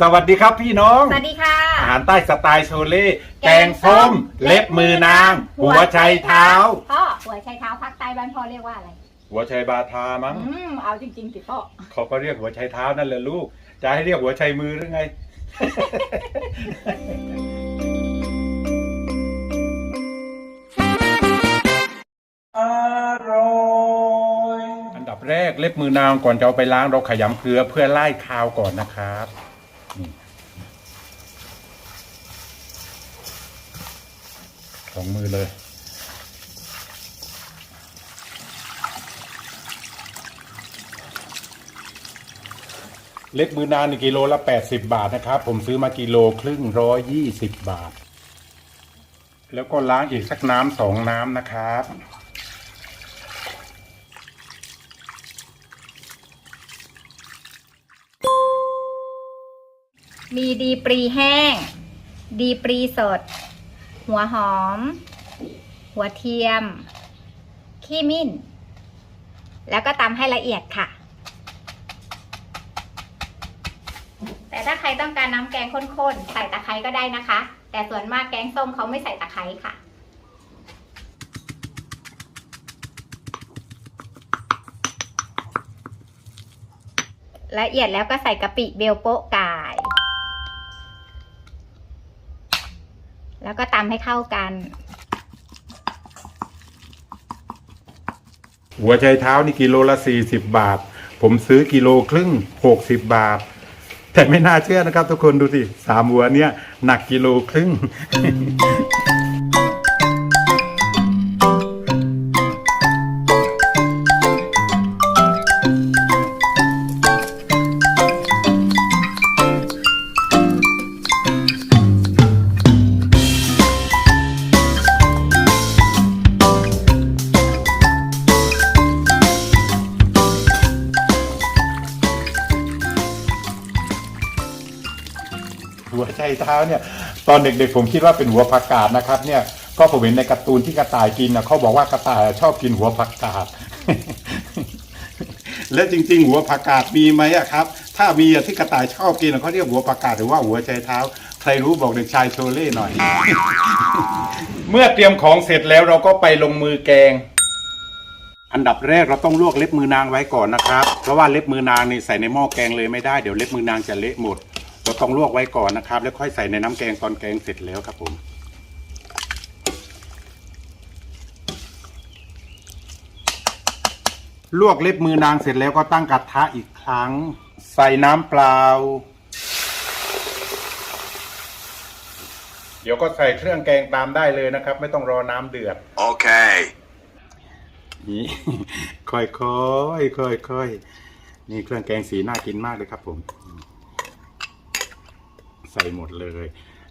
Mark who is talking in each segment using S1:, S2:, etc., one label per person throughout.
S1: สวัสดีครับพี่น้อง
S2: สวัสดีค่ะ
S1: อาหารใต้สไตล์โชเล่แกงส้ม เล็บมือนาง หัวไชเท้า
S2: พ่อหัวไชเท้าภาคใต้บ้านพ่อเรียกว่าอะไร
S1: หัวไชบาทามั้ง
S2: อืมเอาจริงๆสิพ่อ
S1: เขาก็เรียกหัวไชเท้านั่นแหละลูก จะให้เรียกหัวไชมือหรือไง อร่อยอันดับแรกเล็บมือนางก่อนจะเอาไปล้างเราขยำเกลือเพื่อไล่คาวก่อนนะครับนี่ สองมือเลยเล็กมือนานกิโลละ 80 บาทนะครับ ผมซื้อมากิโลครึ่งร้อยยี่สิบบาท แล้วก็ล้างอีกสักน้ำสองน้ำนะครับ
S2: มีดีปรีแห้ง ดีปรีสด หัวหอม หัวเทียม ขี้มิ้น แล้วก็ตำให้ละเอียดค่ะ แต่ถ้าใครต้องการน้ำแกงข้นๆ ใส่ตะไคร้ก็ได้นะคะ แต่ส่วนมากแกงส้มเขาไม่ใส่ตะไคร้ค่ะละเอียดแล้วก็ใส่กะปิเบลโปะกาย แล้วก็ตำให้เข้ากัน
S1: หัวใจเท้านี่กิโลละ40บาท ผมซื้อกิโลครึ่ง60บาท แต่ไม่น่าเชื่อนะครับ ทุกคนดูสิสามหัวเนี่ยหนักกิโลครึ่ง หัวใจเท้าเนี่ย ตอนเด็กๆผมคิดว่าเป็นหัวผักกาดนะครับ เนี่ยก็ผมเห็นในการ์ตูนที่กระต่ายกินนะเขาบอกว่ากระต่ายชอบกินหัวผักกาดและจริง ๆ หัวผักกาดมีไหมครับ ถ้ามีที่กระต่ายชอบกินเขาเรียกหัวผักกาดหรือว่าหัวใจเท้า ใครรู้บอกเด็กชายโชเล่หน่อย เมื่อเตรียมของเสร็จแล้วเราก็ไปลงมือแกง อันดับแรกเราต้องลวกเล็บมือนางไว้ก่อนนะครับ เพราะว่าเล็บมือนางนี่ใส่ในหม้อแกงเลยไม่ได้เดี๋ยวเล็บมือนางจะเละหมด เราต้องลวกไว้ก่อนนะครับ แล้วค่อยใส่ในน้ำแกงตอนแกงเสร็จแล้วครับผมลวกเล็บมือนางเสร็จแล้วก็ตั้งกระทะอีกครั้ง ใส่น้ำเปล่า เดี๋ยวก็ใส่เครื่องแกงตามได้เลยนะครับ ไม่ต้องรอน้ำเดือด
S3: Okay.
S1: นี่ค่อยค่อยค่อยค่อยๆนี่เครื่องแกงสีน่ากินมากเลยครับผม ใส่หมดเลย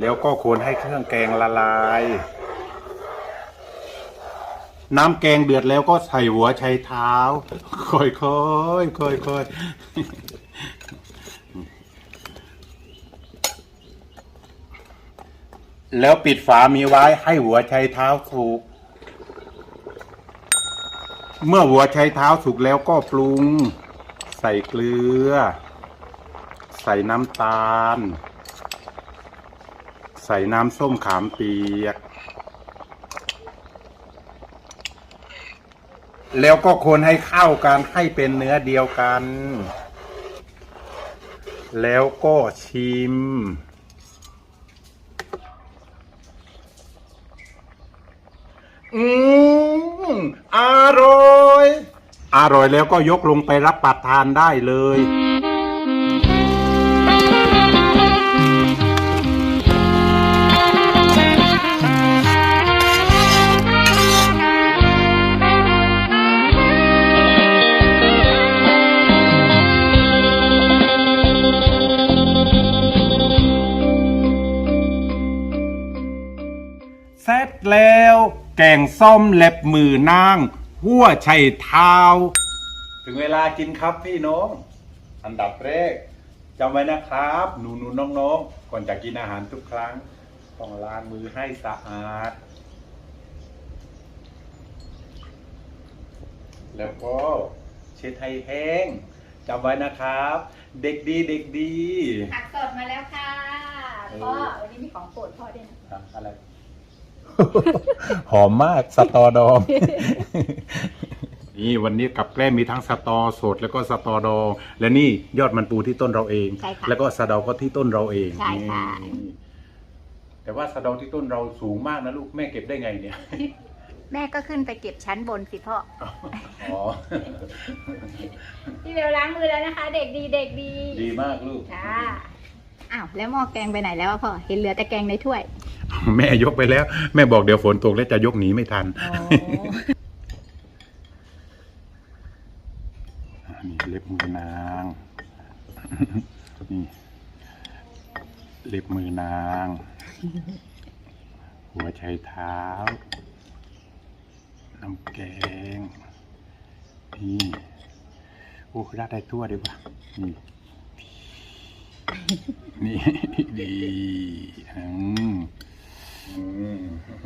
S1: แล้วก็คนให้เครื่องแกงละลาย น้ำแกงเดือดแล้วก็ใส่หัวไชเท้า ค่อยค่อยค่อยค่อยๆแล้วปิดฝามีไว้ให้หัวไชเท้าสุกเมื่อหัวใช้เท้าสุกแล้วก็ปรุง ใส่เกลือ ใส่น้ำตาล ใส่น้ำส้มขามเปียก แล้วก็คนให้เข้ากันให้เป็นเนื้อเดียวกัน แล้วก็ชิม อืมอร่อย อร่อยแล้วก็ยกลงไปรับประทานได้เลย แกงส้มเล็บมือนางหัวไชเท้า ถึงเวลากินครับพี่น้อง อันดับแรกจำไว้นะครับ หนูหนูน้องน้องๆก่อนจะกินอาหารทุกครั้ง ต้องล้างมือให้สะอาด แล้วก็เช็ดให้แห้งจำไว้นะครับ เด็กดีเด็กดี
S2: ผักสดมาแล้วพ่อวันนี้มีของโปรดพ่อด้วยนะ
S1: อะอะไร หอมมากสตอดอง นี่วันนี้กับแกล้มมีทั้งสตอสดแล้วก็สตอดอง และนี่ยอดมันปูที่ต้นเราเอง
S2: ใช่ค่ะ
S1: แล้วก็สะเดาก็ที่ต้นเราเอง
S2: ใช่ค่ะ
S1: นี่แต่ว่าสะเดาที่ต้นเราสูงมากนะลูกแม่เก็บได้ไงเนี่ย
S2: แม่ก็ขึ้นไปเก็บชั้นบนสิพ่อ
S1: อ๋อ
S2: พี่เบลล้างมือแล้วนะคะ เด็กดีเด็กดี
S1: ดีมากลูก
S2: ค่ะอ้าวแล้วหม้อแกงไปไหนแล้วอะพ่อ เห็นเหลือแต่แกงในถ้วย
S1: แม่ยกไปแล้ว แม่บอกเดี๋ยวฝนตกแล้วจะยกหนีไม่ทัน
S2: อ๋อ
S1: นี่เล็บมือนางนี่เล็บมือนาง หัวไชเท้า น้ำแกง นี่โอ้ราดได้ทั่วดีกว่านี่นี่ดีอืม อืม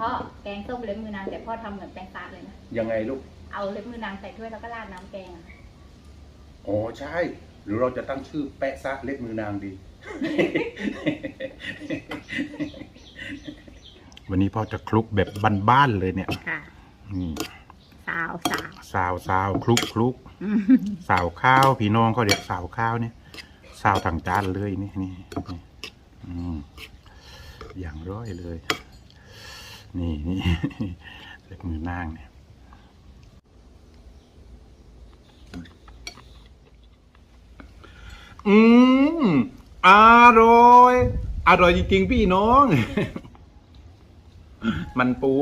S2: พ่อแกงส้มเล็บมือนางแต่พ่อทำเหมือนแป้งซาดเลยนะ
S1: ยังไงลูก
S2: เอาเล็บมือนางใส่ถ้วยแล้วก็ราดน้ำแกงอะ
S1: อ๋อใช่ หรือเราจะตั้งชื่อแปะซะเล็บมือนางดี วันนี้พ่อจะคลุกแบบบ้านๆเลยเนี่ย
S2: ค่ะ
S1: นี่
S2: สาวสาว
S1: สาวสาวคลุกคลุกสาวข้าวพี่น้องเขาเรียกสาวข้าวเนี่ยสาวทางจานเลยนี่นี่นี่อืม อย่างร้อยเลย นี่นี่เล็กมือนางเนี่ยอืมอร่อย อร่อยจริงๆพี่น้อง มันปู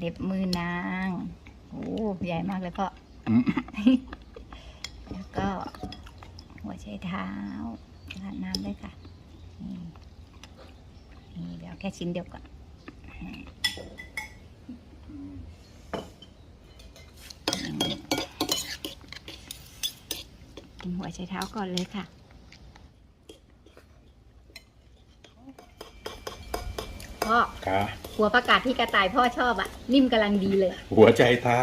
S2: เล็บมือนางโอ้ใหญ่มากเลยพ่อ
S1: อืม
S2: แล้วก็ หัวไชเท้าราดน้ำด้วยค่ะนี่นี่เดี๋ยวแค่ชิ้นเดียวก่อนกินหัวไชเท้าก่อนเลยค่ะพ่อ
S1: ค่ะ
S2: หัวประกาศที่กระต่ายพ่อชอบอะนิ่มกำลังดีเลย
S1: หัวใจเท้า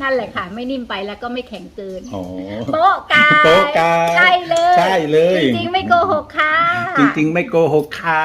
S2: นั่นแหละค่ะ ไม่นิ่มไปแล้วก็ไม่แข็งเกิน
S1: อ๋อ
S2: โป๊ะกาย
S1: โป๊ะกาย
S2: ใช่เลย
S1: ใช่เลย
S2: จริงๆ ไม่โกหกค่ะ
S1: จริงๆ ไม่โกหกค่ะ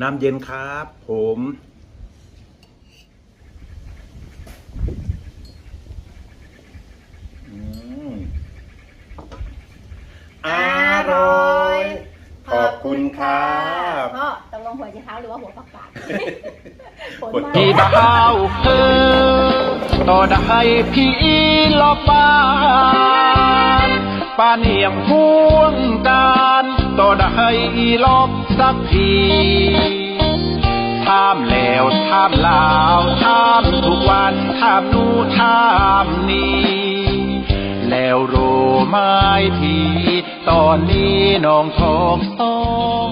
S1: น้ำเย็นครับผมอืมอร่อย ขอบคุณครับ
S2: พ่อตกลงหัวไชเท้าหรือว่าหัวประกาศผลมา
S3: พี่ดาวเออต่อได้พี่ลอบบ้านป้าเนียงพ่วงการ ให้ลบสักทีถามแล้วถามลาวถามทุกวันถามนู่นถามนี้แล้วรู้ไหมทีตอนนี้น้องทองสอง